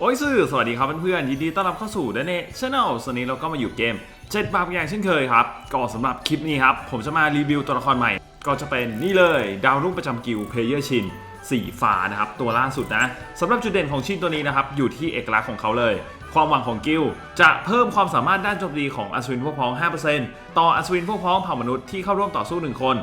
โอ้ยสื่อสวัสดีครับเพื่อนๆยินดีต้อนรับเข้าสู่เดนเน่ชาแนลวันนี้เราก็มาอยู่เกมเจ็ดบาปอย่างเช่นเคยครับก็สำหรับคลิปนี้ครับ ผมจะมารีวิวตัวละครใหม่ ก็จะเป็นนี่เลย ดาวรุ่งประจำกิลเพลเยอร์ชินสีฟ้านะครับ ตัวล่าสุดนะสำหรับจุดเด่นของชินตัวนี้นะครับ อยู่ที่เอกลักษณ์ของเขาเลย ความหวังของกิลจะเพิ่มความสามารถด้านโจมตีของอัศวินพวกพ้อง 5%ต่ออัศวินพวกพ้องเผ่ามนุษย์ที่เข้าร่วมต่อสู้ 1 คน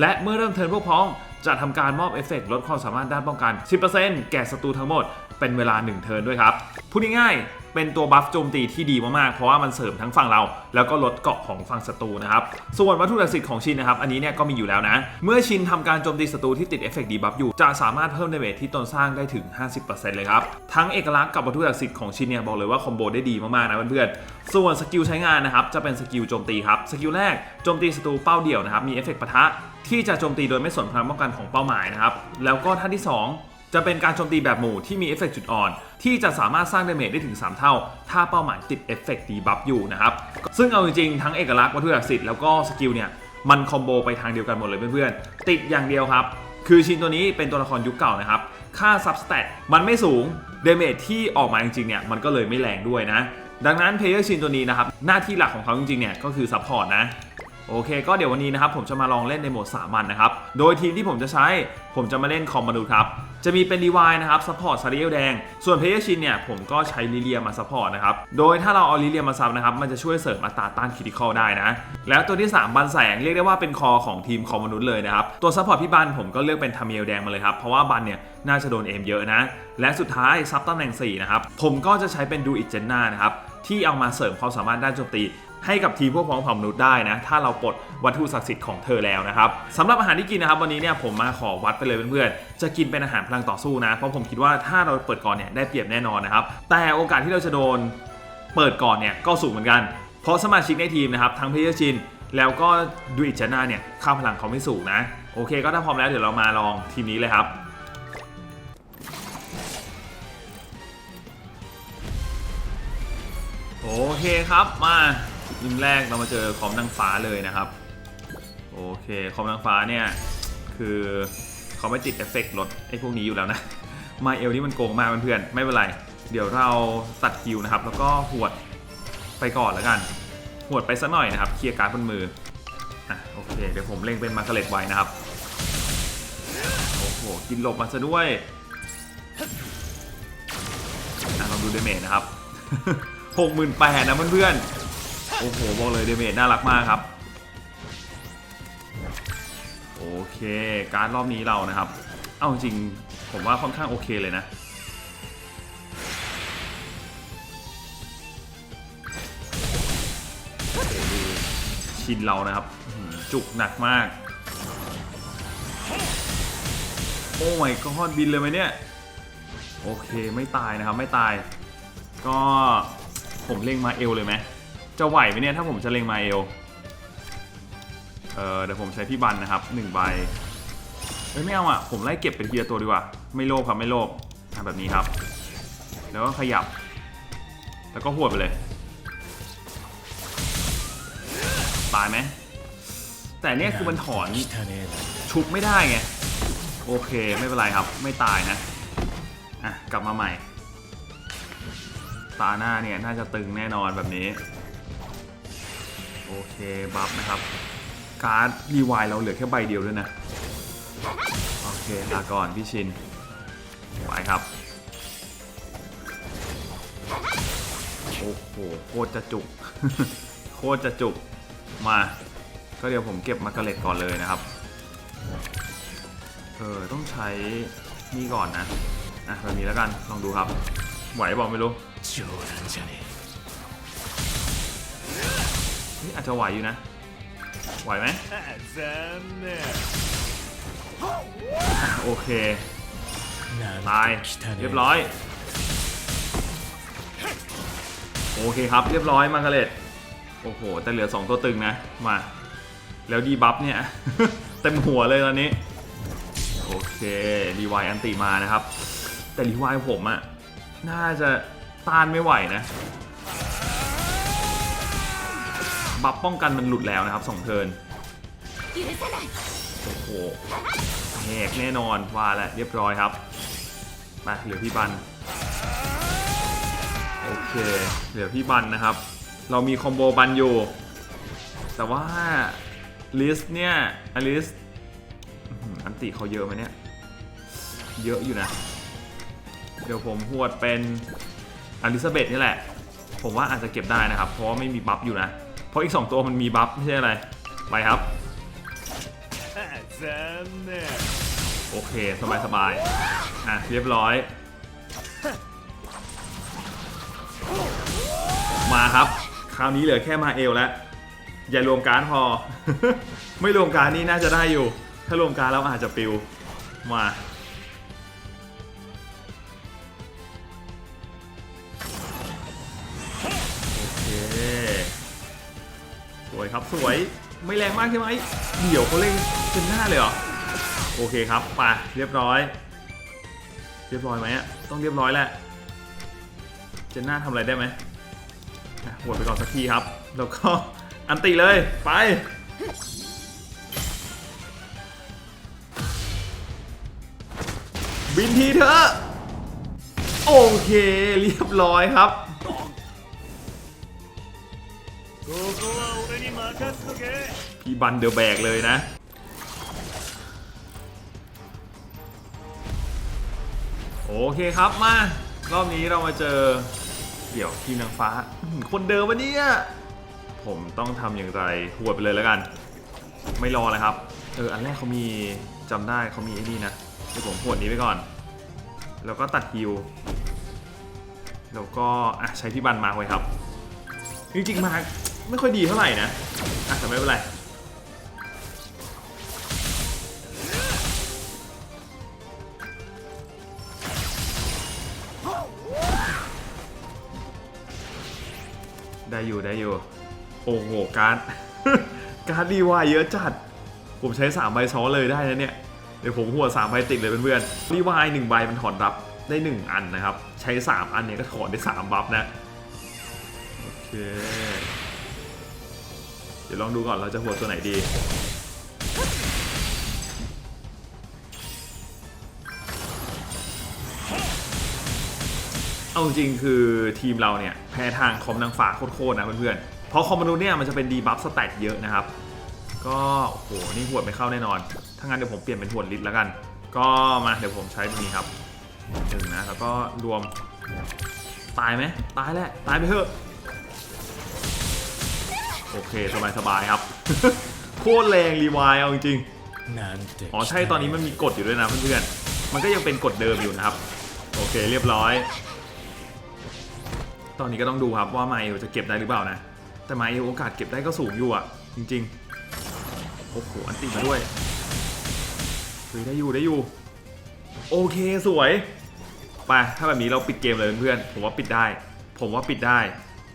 และเมื่อเริ่มเทิร์นพวกพ้องจะทำการมอบเอฟเฟกต์ลดความสามารถด้านป้องกัน 10%แก่ศัตรูทั้งหมด เป็นเวลา 1 เทิร์นด้วยครับ พูดง่ายๆ เป็นตัวบัฟโจมตีที่ดีมากๆ เพราะว่ามันเสริมทั้งฝั่งเรา แล้วก็ลดเกาะของฝั่งศัตรูนะครับ ส่วนวัตถุศักดิ์สิทธิ์ของชินนะครับ อันนี้เนี่ยก็มีอยู่แล้วนะ เมื่อชินทำการโจมตีศัตรูที่ติดเอฟเฟกต์ดีบัฟอยู่ จะสามารถเพิ่มเดเมจที่ตนสร้างได้ถึง 50%เลยครับ ทั้งเอกลักษณ์กับวัตถุศักดิ์สิทธิ์ของชินเนี่ยบอกเลยว่าคอมโบได้ดีมากๆนะเพื่อนๆ ส่วนสกิลใช้งานนะครับจะเป็นสกิลโจมตีครับสกิลแรกโจมตีศัตรูเป้าเดี่ยวนะครับมีเอฟเฟกต์ปะทะที่จะโจมตีโดยไม่สนพลังป้องกันของเป้าหมายนะครับ แล้วก็ท่าที่ 2 จะเป็นการโจมตีแบบหมู่ที่มีเอฟเฟกต์จุดอ่อน ที่จะสามารถสร้างดาเมจได้ถึง 3 เท่า ถ้าเป้าหมายติดเอฟเฟกต์ดีบัฟอยู่นะครับ ซึ่งเอาจริงๆ ทั้งเอกลักษณ์วัตถุศักดิ์สิทธิ์แล้วก็สกิลเนี่ยมันคอมโบไปทางเดียวกันหมดเลยเพื่อนๆ ติดอย่างเดียวครับ คือชินตัวนี้เป็นตัวละครยุคเก่านะครับ ค่าซับสแตทมันไม่สูงดาเมจที่ออกมาจริงๆเนี่ยมันก็เลยไม่แรงด้วยนะดังนั้นเพลเยอร์ชินตัวนี้นะครับหน้าที่หลักของเขาจริงๆเนี่ยก็คือซัพพอร์ตนะ โอเค ก็เดี๋ยววันนี้นะครับผมจะมาลองเล่นในโหมดสามัญนะครับ โดยทีมที่ผมจะใช้ผมจะมาเล่นคอมมาดูครับ จะมีเป็นดีวายนะครับซัพพอร์ตซาริเอลแดง ส่วนเพย์ชินเนี่ยผมก็ใช้ลิเลียมาซัพพอร์ตนะครับ โดยถ้าเราเอาลิเลียมาซับนะครับมันจะช่วยเสริมอัตราต้านคริติคอลได้นะ แล้วตัวที่ 3 บันแสงเรียกได้ว่าเป็นคอของทีมคอมมนุษย์เลยนะครับ ตัวซัพพอร์ตพี่บันผมก็เลือกเป็นทามิเอลแดงมาเลยครับ เพราะว่าบันเนี่ยน่าจะโดนเอมเยอะนะ และสุดท้ายซับตำแหน่ง4นะครับผมก็จะใช้เป็นดูอิจเจนนานะครับที่เอามาเสริมความสามารถด้านโจมตี ให้กับทีมพวกพ้องเผ่ามนุษย์ได้นะ ถ้าเราปลดวัตถุศักดิ์สิทธิ์ของเธอแล้วนะครับสำหรับอาหารที่กินนะครับ วันนี้เนี่ยผมมาขอวัดไปเลยเพื่อนๆ จะกินเป็นอาหารพลังต่อสู้นะ เพราะผมคิดว่าถ้าเราเปิดก่อนเนี่ยได้เปรียบแน่นอนนะครับ แต่โอกาสที่เราจะโดนเปิดก่อนเนี่ยก็สูงเหมือนกัน เพราะสมาชิกในทีมนะครับทั้งเพยชินแล้วก็ดูอิจนาเนี่ยค่าพลังเขาไม่สูงนะ โอเค ก็ถ้าพร้อมแล้วเดี๋ยวเรามาลองทีมนี้เลยครับโอเคครับมา ยิงแรกเรามาเจอคอมนางฟ้าเลยนะครับ โอเค คอมนางฟ้าเนี่ย คือเขาไม่ติดเอฟเฟกต์ลดไอ้พวกนี้อยู่แล้วนะมาเอลนี่มันโกงมากเพื่อนๆไม่เป็นไร เดี๋ยวเราตัดคิวนะครับ แล้วก็หวดไปก่อนแล้วกัน หวดไปสักหน่อยนะครับ เคลียร์การ์ดบนมืออะโอเค เดี๋ยวผมเล็งเป็นมาร์กาเร็ตไว้นะครับ โอ้โห กินหลบมาซะด้วยอะลองดูเดเมจนะครับ หกหมื่นแปดนะเพื่อนๆ โอ้โหบอกเลยเดเมจน่ารักมากครับ โอเคการรอบนี้เรานะครับ เอาจริงผมว่าค่อนข้างโอเคเลยนะ ชินเรานะครับ จุกหนักมาก โอ้ยก็ฮอดบินเลยไหมเนี่ย โอเคไม่ตายนะครับไม่ตาย ก็ผมเล็งมาเอลเลยไหม จะไหวไหมเนี่ยถ้าผมจะเล็งมาเอลเออเดี๋ยวผมใช้พี่บันนะครับหนึ่งใบเอ้ยไม่เอาอะ ผมไล่เก็บเป็นทีละตัวดีกว่า ไม่โลภครับไม่โลภทำแบบนี้ครับ แล้วก็ขยับ แล้วก็หวดไปเลย ตายไหม แต่เนี่ยคือมันถอนชุบไม่ได้ไง โอเคไม่เป็นไรครับ ไม่ตายนะ อะ กลับมาใหม่ ตาหน้าเนี่ย น่าจะตึงแน่นอนแบบนี้ โอเค บัฟนะครับ การ์ดรีวายเราเหลือแค่ใบเดียวด้วยนะ โอเคลาก่อนพี่ชินไปครับ โอ้โห โคตรจะจุก โคตรจะจุก มา ก็เดี๋ยวผมเก็บมาร์กาเร็ตก่อนเลยนะครับ เออ ต้องใช้นี่ก่อนนะ อะแบบนี้แล้วกัน ลองดูครับ ไหวบอกไม่รู้ อาจจะไหวอยู่นะ ไหวไหมโอเค ตาย เรียบร้อย โอเคครับ เรียบร้อยมังกรเล็ดโอ้โห แต่เหลือ 2 ตัวตึงนะ มา แล้วดีบัฟเนี่ย เต็มหัวเลยตอนนี้ โอเคดีวายอันติมานะครับ แต่ดีวายผมอะน่าจะต้านไม่ไหวนะ บัฟป้องกันมันหลุดแล้วนะครับสองเทินโอ้โหแหกแน่นอนว่าแล้วเรียบร้อยครับมาเหลือพี่บันโอเคเหลือพี่บันนะครับ เรามีคอมโบบันอยู่ แต่ว่าลิสเนี่ยอลิสอันติเขาเยอะไหมเนี่ย เยอะอยู่นะ เดี๋ยวผมหวดเป็นอลิซาเบธนี่แหละ ผมว่าอาจจะเก็บได้นะครับ เพราะไม่มีบัฟอยู่นะ เพราะอีก 2 ตัวมันมีบัฟไม่ใช่อะไร ไปครับ โอเค สบายสบายๆอะ เรียบร้อย มาครับ คราวนี้เหลือแค่มาเอลแล้ว อย่ารวมการพอ ไม่รวมการนี่น่าจะได้อยู่ ถ้ารวมการแล้วอาจจะปิว มาโอเค วยครับสวยไม่แรงมากใช่ไหมเดี๋ยวเขาเล่นเจนหน้าเลยเหรอโอเคครับไปเรียบร้อย เรียบร้อยไหมอะต้องเรียบร้อยแหละเจนหน้าทำอะไรได้ไหมอะหวดไปก่อนสักทีครับ แล้วก็อันติเลยไปบินทีเถอะ โอเค เรียบร้อยครับ พี่บันเดอแบกเลยนะ โอเคครับมารอบนี้เรามาเจอ เดี๋ยวทีมนางฟ้า คนเดิมวะเนี่ยผมต้องทำอย่างไรหวดไปเลยแล้วกัน ไม่รอเลยครับ เอออันแรกเขามีจำได้เขามีไอ้นี่นะเดี๋ยวผมหวดนี้ไปก่อน แล้วก็ตัดฮิวแล้วก็อะใช้พี่บันมาไว้ครับจริงๆมา ไม่ค่อยดีเท่าไหร่นะอะแต่ไม่เป็นไรได้อยู่ได้อยู่ โอ้โห การ์ด การ์ดรีวายเยอะจัด ผมใช้3ใบซ้อนเลยได้นะเนี่ย เดี๋ยวผมหัว3ใบติดเลยเพื่อนๆรีวาย1ใบมันถอนรับได้ 1 อันนะครับ ใช้ 3 อันเนี่ยก็ถอนได้ 3 บัฟนะ โอเค เดี๋ยวลองดูก่อนเราจะหัวตัวไหนดี เอาจริงคือทีมเราเนี่ย แพ้ทางคอมนางฟ้าโคตรๆนะเพื่อนๆ เพราะคอมมนุษย์เนี่ยมันจะเป็นดีบัฟสแต็กเยอะนะครับ ก็โอ้โหนี่หวดไม่เข้าแน่นอน ถ้างั้นเดี๋ยวผมเปลี่ยนเป็นหวดลิตแล้วกัน ก็มาเดี๋ยวผมใช้ตัวนี้ครับหนึ่งนะแล้วก็รวมตายไหมตายแหละตายไปเถอะ โอเคสบายสบายครับ โคตรแรงรีวายเอาจริงอ๋อใช่ตอนนี้มันมีกฎอยู่ด้วยนะเพื่อนๆมันก็ยังเป็นกฎเดิมอยู่นะครับ โอเคเรียบร้อย ตอนนี้ก็ต้องดูครับว่าไมโอจะเก็บได้หรือเปล่านะ แต่ไมโอโอกาสเก็บได้ก็สูงอยู่อะ จริงๆโอ้โหอันติมาด้วยเฮ้ยได้อยู่ได้อยู่ โอเคสวยไปถ้าแบบนี้เราปิดเกมเลยเพื่อนผมว่าปิดได้ ผมว่าปิดได้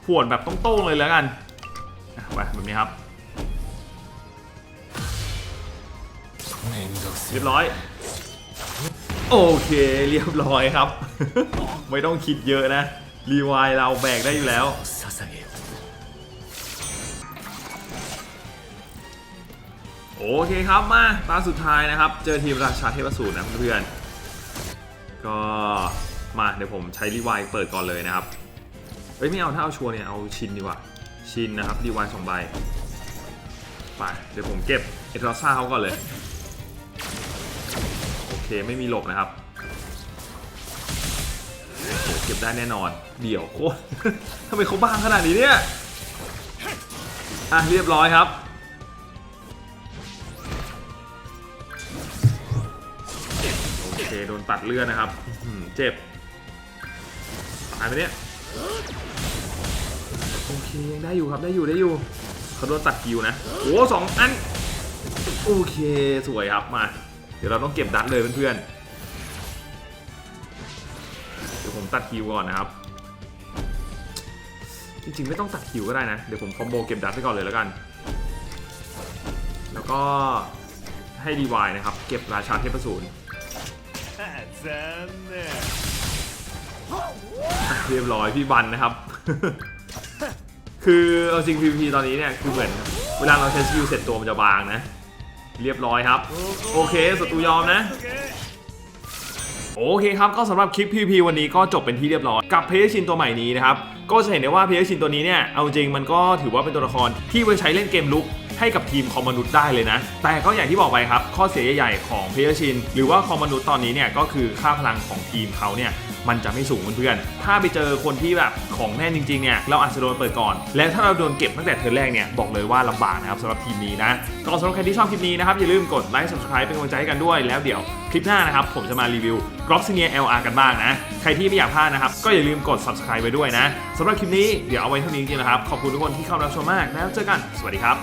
ขวนแบบต้องโต้งเลยแล้วกัน มาแบบนี้ครับ เรียบร้อย โอเคเรียบร้อยครับ ไม่ต้องคิดเยอะนะ รีวายเราแบกได้อยู่แล้วโอเคครับมาตาสุดท้ายนะครับ เจอทีมราชาเทพสูตรนะเพื่อนก็มาเดี๋ยวผมใช้รีวายเปิดก่อนเลยนะครับเฮ้ยไม่เอาถ้าเอาชัวร์เนี่ยเอาชินดีกว่า ชินนะครับรีวายสองใบไปเดี๋ยวผมเก็บเอทรอซ่าเขาก่อนเลย โอเคไม่มีหลบนะครับเก็บได้แน่นอน เดี๋ยวโคตรทำไมเขาบ้างขนาดนี้เนี่ย อะ เรียบร้อยครับ โอเค โดนตัดเลือดนะครับ เจ็บ ตายไปเนี่ย ยังได้อยู่ครับได้อยู่ได้อยู่เขาโดนตัดคิวนะโอ้สองอันโอเคสวยครับมา เดี๋ยวเราต้องเก็บดัตเลยเพื่อนๆเดี๋ยวผมตัดคิวก่อนนะครับ จริงๆไม่ต้องตัดคิวก็ได้นะ เดี๋ยวผมคอมโบเก็บดัตไปก่อนเลยแล้วกัน แล้วก็ให้ดีวายนะครับ เก็บราชาเทพศูนย์เรียบร้อยพี่บันนะครับ คือเอาจริง PVP ตอนนี้เนี่ยคือเหมือนเวลาเราใช้สกิลเสร็จตัวมันจะบางนะ เรียบร้อยครับ โอเคศัตรูยอมนะ โอเคครับ ก็สำหรับคลิป PVP วันนี้ก็จบเป็นที่เรียบร้อย กับเพลชินตัวใหม่นี้นะครับ ก็จะเห็นได้ว่าเพลชินตัวนี้เนี่ยเอาจริงมันก็ถือว่าเป็นตัวละครที่ไว้ใช้เล่นเกมลุก ให้กับทีมคอมมนุษย์ได้เลยนะ แต่ก็อย่างที่บอกไปครับ ข้อเสียใหญ่ๆของเพลชิน หรือว่าคอมมนุษย์ตอนนี้เนี่ยก็คือค่าพลังของทีมเขาเนี่ยมันจะไม่สูงเพื่อนๆ ถ้าไปเจอคนที่แบบของแน่นจริงๆ เนี่ย เราอาจจะโดนเปิดก่อน และถ้าเราโดนเก็บตั้งแต่เทิร์นแรกเนี่ย บอกเลยว่าลำบากนะครับสำหรับทีมนี้นะ ก็สำหรับใครที่ชอบคลิปนี้นะครับ อย่าลืมกดไลค์ subscribe เป็นกำลังใจให้กันด้วย แล้วเดี๋ยว คลิปหน้านะครับ ผมจะมารีวิวกรอบซีเนีย LR กันบ้างนะ ใครที่ไม่อยากพลาดนะครับ ก็อย่าลืมกด subscribe ไว้ด้วยนะสำหรับคลิปนี้เดี๋ยวเอาไว้เท่านี้จริงๆนะครับ ขอบคุณทุกคนที่เข้ารับชมมากแล้วเจอกัน สวัสดีครับ